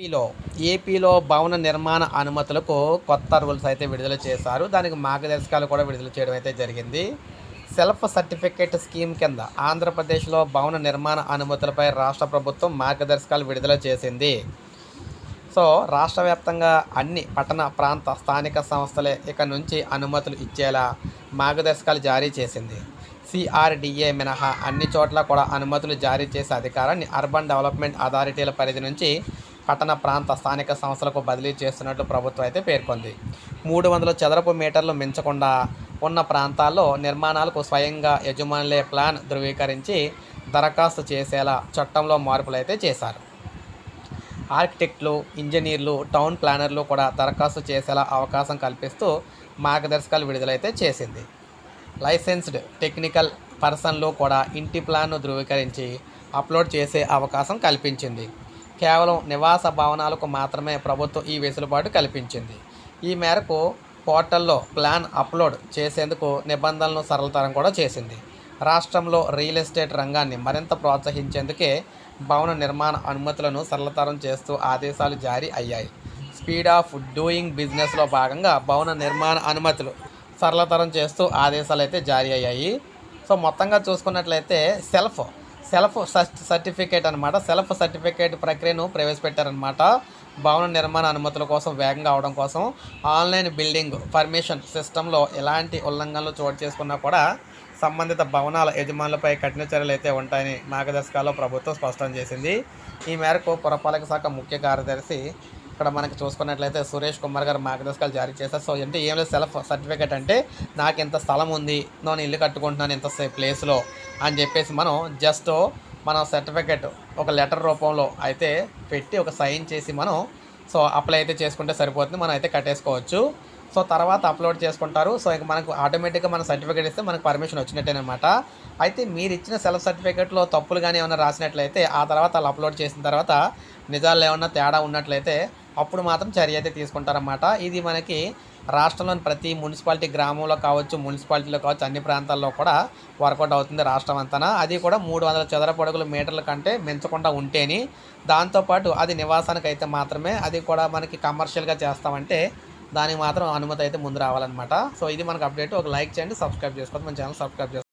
ఏపీలో ఏపీలో భవన నిర్మాణ అనుమతులకు కొత్త రూల్స్ అయితే విడుదల చేశారు. దానికి మార్గదర్శకాలు కూడా విడుదల చేయడం అయితే జరిగింది. సెల్ఫ్ సర్టిఫికేట్ స్కీమ్ కింద ఆంధ్రప్రదేశ్లో భవన నిర్మాణ అనుమతులపై రాష్ట్ర ప్రభుత్వం మార్గదర్శకాలు విడుదల చేసింది. సో రాష్ట్ర వ్యాప్తంగా అన్ని పట్టణ ప్రాంత స్థానిక సంస్థలే ఇక నుంచి అనుమతులు ఇచ్చేలా మార్గదర్శకాలు జారీ చేసింది. సిఆర్డిఏ మినహా అన్ని చోట్ల కూడా అనుమతులు జారీ చేసే అధికారాన్ని అర్బన్ డెవలప్మెంట్ అథారిటీల పరిధి నుంచి పట్టణ ప్రాంత స్థానిక సంస్థలకు బదిలీ చేస్తున్నట్లు ప్రభుత్వం అయితే పేర్కొంది. మూడు వందల చదరపు మీటర్లు మించకుండా ఉన్న ప్రాంతాల్లో నిర్మాణాలకు స్వయంగా యజమానులే ప్లాన్ ధృవీకరించి దరఖాస్తు చేసేలా చట్టంలో మార్పులు అయితే చేశారు. ఆర్కిటెక్ట్లు ఇంజనీర్లు టౌన్ ప్లానర్లు కూడా దరఖాస్తు చేసేలా అవకాశం కల్పిస్తూ మార్గదర్శకాలు విడుదలైతే చేసింది. లైసెన్స్డ్ టెక్నికల్ పర్సన్లు కూడా ఇంటి ప్లాన్ను ధృవీకరించి అప్లోడ్ చేసే అవకాశం కల్పించింది. కేవలం నివాస భవనాలకు మాత్రమే ప్రభుత్వం ఈ వెసులుబాటు కల్పించింది. ఈ మేరకు పోర్టల్లో ప్లాన్ అప్లోడ్ చేసేందుకు నిబంధనలను సరళతరం కూడా చేసింది. రాష్ట్రంలో రియల్ ఎస్టేట్ రంగాన్ని మరింత ప్రోత్సహించేందుకే భవన నిర్మాణ అనుమతులను సరళతరం చేస్తూ ఆదేశాలు జారీ అయ్యాయి. స్పీడ్ ఆఫ్ డూయింగ్ బిజినెస్లో భాగంగా భవన నిర్మాణ అనుమతులు సరళతరం చేస్తూ ఆదేశాలు అయితే జారీ అయ్యాయి. సో మొత్తంగా చూసుకున్నట్లయితే సెల్ఫ్ సెల్ఫ్ సర్టిఫికేట్ అనమాట సెల్ఫ్ సర్టిఫికేట్ ప్రక్రియను ప్రవేశపెట్టారనమాట భవన నిర్మాణ అనుమతుల కోసం వేగంగా అవడం కోసం ఆన్లైన్ బిల్డింగ్ పర్మిషన్ సిస్టంలో ఎలాంటి ఉల్లంఘనలు చోటు చేసుకున్నా కూడా సంబంధిత భవనాల యజమానులపై కఠిన చర్యలు అయితే ఉంటాయని మార్గదర్శకాల్లో ప్రభుత్వం స్పష్టం చేసింది. ఈ మేరకు పురపాలక శాఖ ముఖ్య కార్యదర్శి ఇక్కడ మనకి చూసుకున్నట్లయితే సురేష్ కుమార్ గారు మార్గదర్శకాలు జారీ చేశారు. సో అంటే ఏం లేదు సెల్ఫ్ సర్టిఫికేట్ అంటే నాకు ఇంత స్థలం ఉంది నేను ఇల్లు కట్టుకుంటున్నాను ఇంత ప్లేస్లో అని చెప్పేసి మనం జస్ట్ మన సర్టిఫికేట్ ఒక లెటర్ రూపంలో అయితే పెట్టి ఒక సైన్ చేసి మనం సో అప్లై అయితే చేసుకుంటే సరిపోతుంది. మనం అయితే కట్టేసుకోవచ్చు. సో తర్వాత అప్లోడ్ చేసుకుంటారు. సో ఇక మనకు ఆటోమేటిక్గా మన సర్టిఫికేట్ ఇస్తే మనకు పర్మిషన్ వచ్చినట్టేనమాట. అయితే మీరు ఇచ్చిన సెల్ఫ్ సర్టిఫికేట్లో తప్పులు కానీ ఏమైనా రాసినట్లయితే ఆ తర్వాత వాళ్ళు అప్లోడ్ చేసిన తర్వాత నిజాలు ఏమన్నా తేడా ఉన్నట్లయితే అప్పుడు మాత్రం చర్య అయితే తీసుకుంటారన్నమాట. ఇది మనకి రాష్ట్రంలోని ప్రతి మున్సిపాలిటీ గ్రామంలో కావచ్చు మున్సిపాలిటీలో కావచ్చు అన్ని ప్రాంతాల్లో కూడా వర్కౌట్ అవుతుంది రాష్ట్రం అంతా అది కూడా మూడు వందల చదరపడుగుల మీటర్ల కంటే మించకుండా ఉంటేని దాంతోపాటు అది నివాసానికి అయితే మాత్రమే అది కూడా మనకి కమర్షియల్గా చేస్తామంటే దానికి మాత్రం అనుమతి అయితే ముందు రావాలన్నమాట. సో ఇది మనకు అప్డేట్ ఒక లైక్ చేయండి సబ్స్క్రైబ్ చేసుకోండి. మన ఛానల్ సబ్స్క్రైబ్ చేసుకోండి